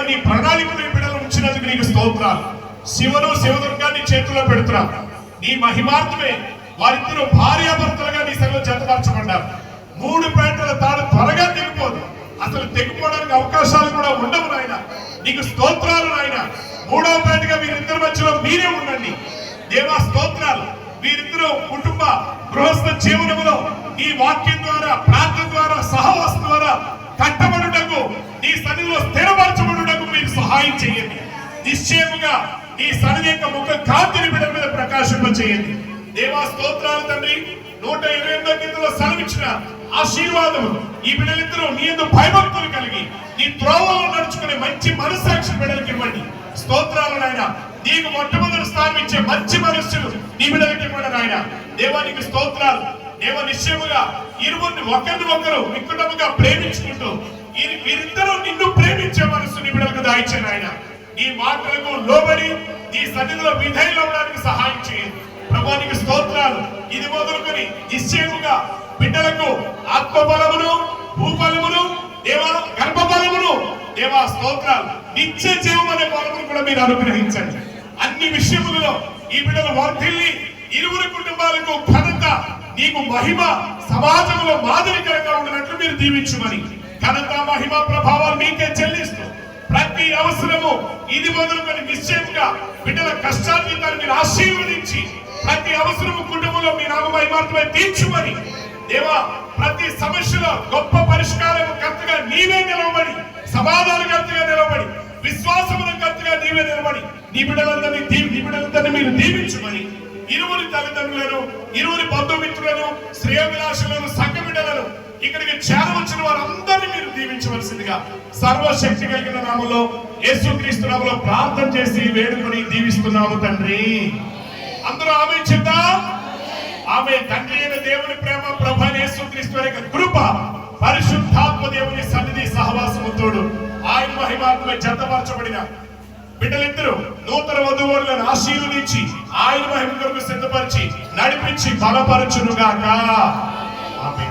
దేవా నీ ప్రణాళికలు బిడ్డలు ఉంచినందుకు నీకు స్తోత్రాలు. శివను శివదుర్గాన్ని చేతిలో పెడుతున్నావు నీ మహిమార్థమే వారిద్దరూ భార్యాభర్తలుగా నీ సగం జతపరచబడ్డారు మూడు పేటల తాడు త్వరగా తెగిపోదు. అసలు తెగిపోవడానికి అవకాశాలు కూడా ఉండవు నాయన. నీకు స్తోత్రాలు నాయన. మూడవ పేటగా వీరిద్దరి మధ్యలో మీరే ఉండండి. దేవా స్తోత్రాలు. వీరిద్దరూ కుటుంబ గృహస్థ జీవనములో నీ వాక్యం ద్వారా ప్రార్థన ద్వారా సహాయం చేయండి. నిశ్చయముగా నీ సన్నిధి యొక్క ముఖ కాంతిని బిడ్డల మీద ప్రకాశింప చేయండి దేవా స్తోత్రాలు తండ్రి. నూట ఇరవై ఎనిమిదో గీతలో సెలవిచ్చిన ఆశీర్వాదము ఈ బిడ్డలిద్దరూ నీ ఎందుకు భయభక్తులు కలిగి నీ త్రోవలో నడుచుకునే మంచి మనస్సాక్షి బిడ్డలకి ఇవ్వండి. స్తోత్రాలు నాయన. నీకు మొట్టమొదటి స్థానం ఇచ్చే మంచి మనస్సులు నీ బిడ్డలకి ఇవ్వండి నాయన. దేవానికి స్తోత్రాలు. దేవ నిశ్చయముగా ఇరువురిని ఒకరిని ఒకరు వికుటముగా ప్రేమించుకుంటూ వీరిద్దరూ నిన్ను నీ ఆయన. నీ మాటలకు లోబడి నీ సన్నిధిలో విధైలో ఉండడానికి సహాయం చేయండి. ప్రభానికి స్తోత్రాలు. ఇది మొదలుకొని నిశ్చయముగా బిడ్డలకు ఆత్మబలమును భూబలమును దేవా గర్భబలమును దేవా స్తోత్రాలు. నిత్య జీవం అనే బలమును కూడా మీరు అనుగ్రహించండి. అన్ని విషయములలో ఈ బిడ్డలు వర్ధిల్లి ఇరువురు కుటుంబాలకు ఘనత నీకు మహిమ సమాజంలో మాదిరికరంగా ఉండినట్లు మీరు దీవించుమని. ఘనత మహిమ ప్రభావాలు మీకే చెల్లిస్తూ ప్రతి అవసరము ఇది మొదలుకొని నిశ్చయంగా బిడ్డల కష్టాన్ని మీరు ఆశీర్వదించి ప్రతి అవసరము కుటుంబంలో మీ నామ మహిమార్థమై తీర్చుమని. దేవా ప్రతి సమస్యలో గొప్ప పరిష్కారం కర్తగా నీవే నిలవబడి సమాధాన కర్తగా నిలవబడి విశ్వాసముల కర్తగా నీవే నిలబడి నీ బిడ్డలందరినీ దీ నీ బిడ్డలందరినీ మీరు దీవించుమని. ఇరువురి తల్లిదండ్రులను ఇరువురి బంధుమిత్రులను శ్రేయభిలాషులను సంఘ బిడ్డలను ఇక్కడికి దీవించవలసిందిగా సర్వశక్తి కలిగిన నామంలో యేసుక్రీస్తు నామలో ప్రార్థన చేసి వేడుకొని దీవిస్తున్నాము తండ్రి. అందరూ ఆమె చెప్తా ఆమె తండ్రి అయిన దేవుని ప్రేమ ప్రభ యేసుక్రీస్తు యొక్క కృప పరిశుద్ధాత్మ దేవుని సన్నిధి సహవాసము తోడు ఆయన మహిమాత్మ జతపరచబడిన బిడ్డలిద్దరూ నూతన వధువులను ఆశీర్వదించి ఆయన మహిమ కొరకు సిద్ధపరిచి నడిపించి బలపరచునుగాక. ఆమె